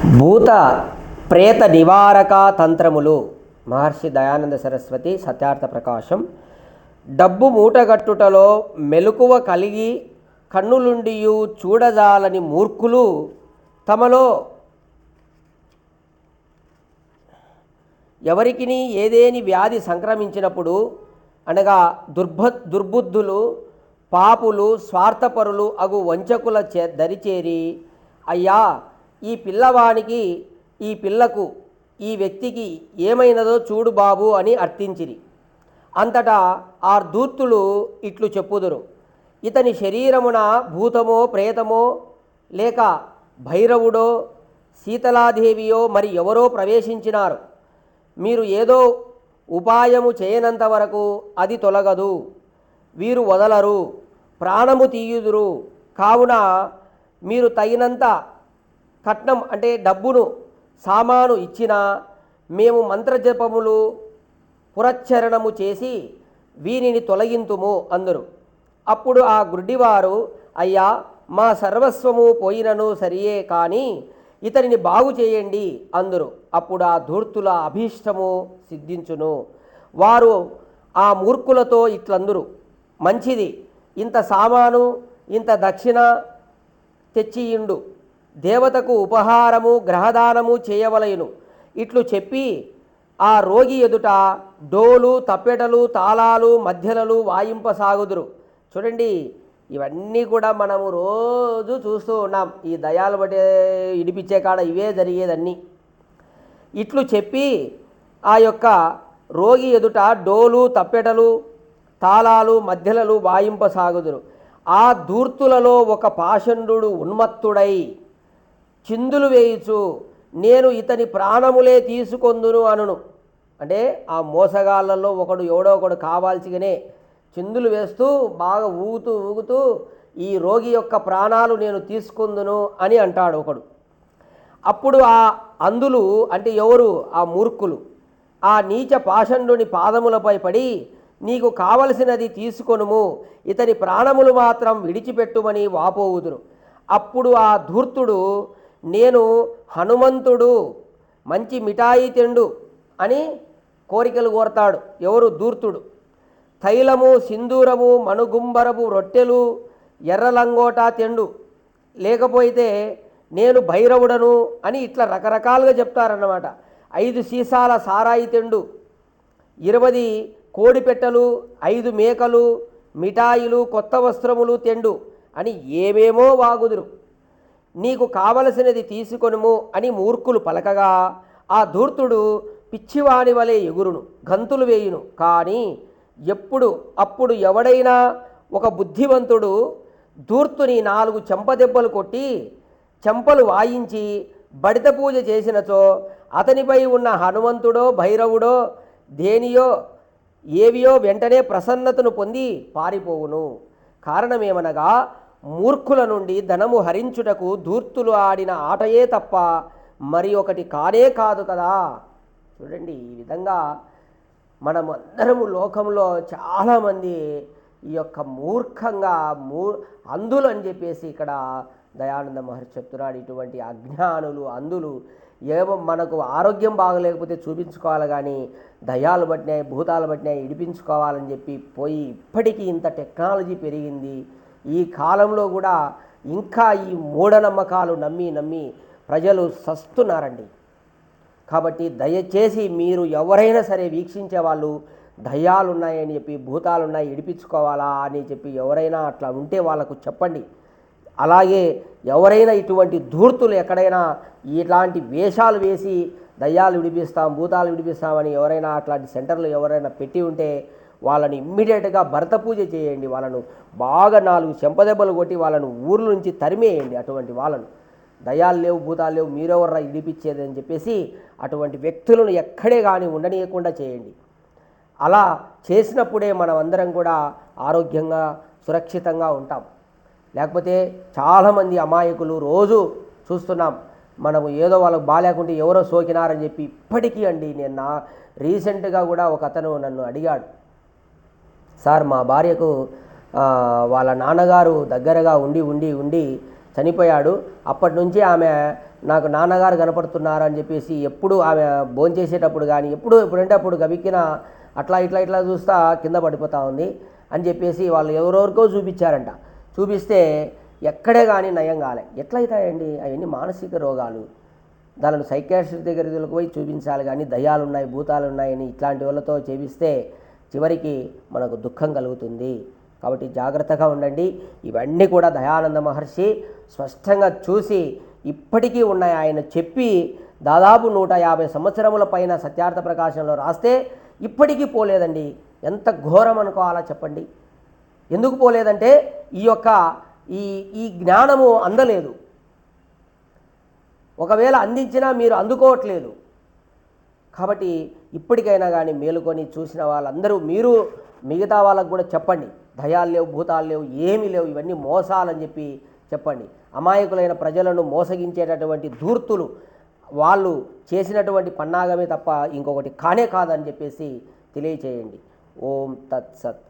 భూత ప్రేత నివారక తంత్రములు మహర్షి దయానంద సరస్వతి సత్యార్థ ప్రకాశం. డబ్బు మూటగట్టుటలో మెలకువ కలిగి కన్నులుండియు చూడజాలని మూర్ఖులు తమలో ఎవరికిని ఏదేని వ్యాధి సంక్రమించినప్పుడు అనగా దుర్భ దుర్బుద్ధులు పాపులు స్వార్థపరులు అగు వంచకుల చే దరిచేరి అయ్యా ఈ పిల్లవానికి ఈ పిల్లకు ఈ వ్యక్తికి ఏమైనదో చూడు బాబు అని అర్థించిరి. అంతటా ఆ దూర్తులు ఇట్లు చెప్పుదురు. ఇతని శరీరమున భూతమో ప్రేతమో లేక భైరవుడో శీతలాదేవియో మరి ఎవరో ప్రవేశించినారు. మీరు ఏదో ఉపాయము చేయనంత వరకు అది తొలగదు. వీరు వదలరు ప్రాణము తీయుదురు. కావున మీరు తగినంత కట్నం అంటే డబ్బును సామాను ఇచ్చిన మేము మంత్రజపములు పురచ్చరణము చేసి వీనిని తొలగింతుము అందరు. అప్పుడు ఆ గుడ్డివారు అయ్యా మా సర్వస్వము పోయినను సరియే కానీ ఇతనిని బాగు చేయండి అందరు. అప్పుడు ఆ ధూర్తుల అభీష్టము సిద్ధించును. వారు ఆ మూర్ఖులతో ఇట్లందరూ. మంచిది ఇంత సామాను ఇంత దక్షిణ తెచ్చియిండు. దేవతకు ఉపహారము గ్రహదానము చేయవలయును. ఇట్లు చెప్పి ఆ రోగి ఎదుట డోలు తప్పెటలు తాళాలు మధ్యలలు వాయింపసాగుదురు. చూడండి ఇవన్నీ కూడా మనము రోజు చూస్తూ ఉన్నాం. ఈ దయాలు బట్టే ఇడిపించే కాడ ఇవే జరిగేదన్నీ. ఇట్లు చెప్పి ఆ యొక్క రోగి ఎదుట డోలు తప్పెటలు తాళాలు మధ్యలలు వాయింపసాగుదురు. ఆ దూర్తులలో ఒక పాషండు ఉన్మత్తుడై చిందులు వేయుచు నేను ఇతని ప్రాణములే తీసుకొందును అనును. అంటే ఆ మోసగాళ్ళల్లో ఒకడు ఎవడో ఒకడు కావాల్సిగానే చిందులు వేస్తూ బాగా ఊగుతూ ఊగుతూ ఈ రోగి యొక్క ప్రాణాలు నేను తీసుకుందును అని అంటాడు ఒకడు. అప్పుడు ఆ అందులు అంటే ఎవరు? ఆ మూర్ఖులు. ఆ నీచ పాషండుని పాదములపై పడి నీకు కావలసినది తీసుకొనుము ఇతని ప్రాణములు మాత్రం విడిచిపెట్టుమని వాపోవుదురు. అప్పుడు ఆ ధూర్తుడు నేను హనుమంతుడు మంచి మిఠాయి తిండు అని కోరికలు కోరతాడు. ఎవరు? ధూర్తుడు. తైలము సింధూరము మణుగుంబరపు రొట్టెలు ఎర్రలంగోట తెండు. లేకపోతే నేను భైరవుడను అని ఇట్లా రకరకాలుగా చెప్తారన్నమాట. ఐదు సీసాల సారాయి తెండు. ఇరవై కోడిపెట్టలు ఐదు మేకలు మిఠాయిలు కొత్త వస్త్రములు తెండు అని ఏమేమో వాగుదురు. నీకు కావలసినది తీసుకొనుము అని మూర్ఖులు పలకగా ఆ ధూర్తుడు పిచ్చివాని వలె ఎగురును గంతులు వేయును. కానీ ఎప్పుడు అప్పుడు ఎవడైనా ఒక బుద్ధివంతుడు ధూర్తుని నాలుగు చెంపదెబ్బలు కొట్టి చెంపలు వాయించి బడిత పూజ చేసినచో అతనిపై ఉన్న హనుమంతుడో భైరవుడో దేనియో ఏవియో వెంటనే ప్రసన్నతను పొంది పారిపోవును. కారణమేమనగా మూర్ఖుల నుండి ధనము హరించుటకు ధూర్తులు ఆడిన ఆటయే తప్ప మరి ఒకటి కానే కాదు కదా. చూడండి ఈ విధంగా మనము అందరము లోకంలో చాలామంది ఈ యొక్క మూర్ఖంగా మూ అందులు అని చెప్పేసి ఇక్కడ దయానంద మహర్షి చెప్తున్నాడు. ఇటువంటి అజ్ఞానులు అందులు ఏమో మనకు ఆరోగ్యం బాగలేకపోతే చూపించుకోవాలి కానీ దయాలు పట్టినాయి భూతాలు పట్టినాయి ఇడిపించుకోవాలని చెప్పి పోయి ఇప్పటికీ ఇంత టెక్నాలజీ పెరిగింది. ఈ కాలంలో కూడా ఇంకా ఈ మూఢనమ్మకాలు నమ్మి నమ్మి ప్రజలు సస్తున్నారండి. కాబట్టి దయచేసి మీరు ఎవరైనా సరే వీక్షించే వాళ్ళు దయ్యాలు ఉన్నాయని చెప్పి భూతాలు ఉన్నాయి ఇడిపించుకోవాలా అని చెప్పి ఎవరైనా అట్లా ఉంటే వాళ్ళకు చెప్పండి. అలాగే ఎవరైనా ఇటువంటి ధూర్తులు ఎక్కడైనా ఇట్లాంటి వేషాలు వేసి దయ్యాలు విడిపిస్తాం భూతాలు విడిపిస్తామని ఎవరైనా అట్లాంటి సెంటర్లు ఎవరైనా పెట్టి ఉంటే వాళ్ళని ఇమ్మీడియట్గా భర్త పూజ చేయండి వాళ్ళను. బాగా నాలుగు చెంపదెబ్బలు కొట్టి వాళ్ళను ఊర్ల నుంచి తరిమేయండి అటువంటి వాళ్ళను. దయాలు లేవు భూతాలు లేవు మీరెవర్రా ఇడిపించేది అని చెప్పేసి అటువంటి వ్యక్తులను ఎక్కడే కానీ ఉండనీయకుండా చేయండి. అలా చేసినప్పుడే మనం అందరం కూడా ఆరోగ్యంగా సురక్షితంగా ఉంటాం. లేకపోతే చాలామంది అమాయకులు రోజు చూస్తున్నాం మనము ఏదో వాళ్ళకు బాగాలేకుంటే ఎవరో సోకినారని చెప్పి ఇప్పటికీ అండి. నేను నా రీసెంట్గా కూడా ఒక అతను నన్ను అడిగాడు. సార్ మా భార్యకు వాళ్ళ నాన్నగారు దగ్గరగా ఉండి ఉండి ఉండి చనిపోయాడు. అప్పటి నుంచి ఆమె నాకు నాన్నగారు కనపడుతున్నారు అని చెప్పేసి ఎప్పుడు ఆమె భోంచేసేటప్పుడు కానీ ఎప్పుడు ఎప్పుడంటే అప్పుడు గబిక్కిన అట్లా ఇట్లా ఇట్లా చూస్తా కింద పడిపోతా ఉంది అని చెప్పేసి వాళ్ళు ఎవరెవరికో చూపించారంట. చూపిస్తే ఎక్కడే కానీ నయం కాలే. ఎట్లయితాయండి? అవన్నీ మానసిక రోగాలు. దానిని సైకాట్రిస్ట్ దగ్గరికి పోయి చూపించాలి కానీ దయ్యాలు ఉన్నాయి భూతాలు ఉన్నాయని ఇట్లాంటి వాళ్ళతో చేపిస్తే చివరికి మనకు దుఃఖం కలుగుతుంది. కాబట్టి జాగ్రత్తగా ఉండండి. ఇవన్నీ కూడా దయానంద మహర్షి స్పష్టంగా చూసి ఇప్పటికీ ఉన్నాయి. ఆయన చెప్పి దాదాపు నూట యాభై సంవత్సరముల పైన సత్యార్థ ప్రకాశంలో రాస్తే ఇప్పటికీ పోలేదండి. ఎంత ఘోరం అనుకోవాలా చెప్పండి. ఎందుకు పోలేదంటే ఈ యొక్క ఈ ఈ జ్ఞానము అందలేదు. ఒకవేళ అందించినా మీరు అందుకోవట్లేదు. కాబట్టి ఇప్పటికైనా కానీ మేలుకొని చూసిన వాళ్ళందరూ మీరు మిగతా వాళ్ళకు కూడా చెప్పండి. దయాలు లేవు భూతాలు లేవు ఏమీ లేవు ఇవన్నీ మోసాలని చెప్పి చెప్పండి. అమాయకులైన ప్రజలను మోసగించేటటువంటి ధూర్తులు వాళ్ళు చేసినటువంటి పన్నాగమే తప్ప ఇంకొకటి కానే కాదని చెప్పేసి తెలియచేయండి. ఓం తత్సత్.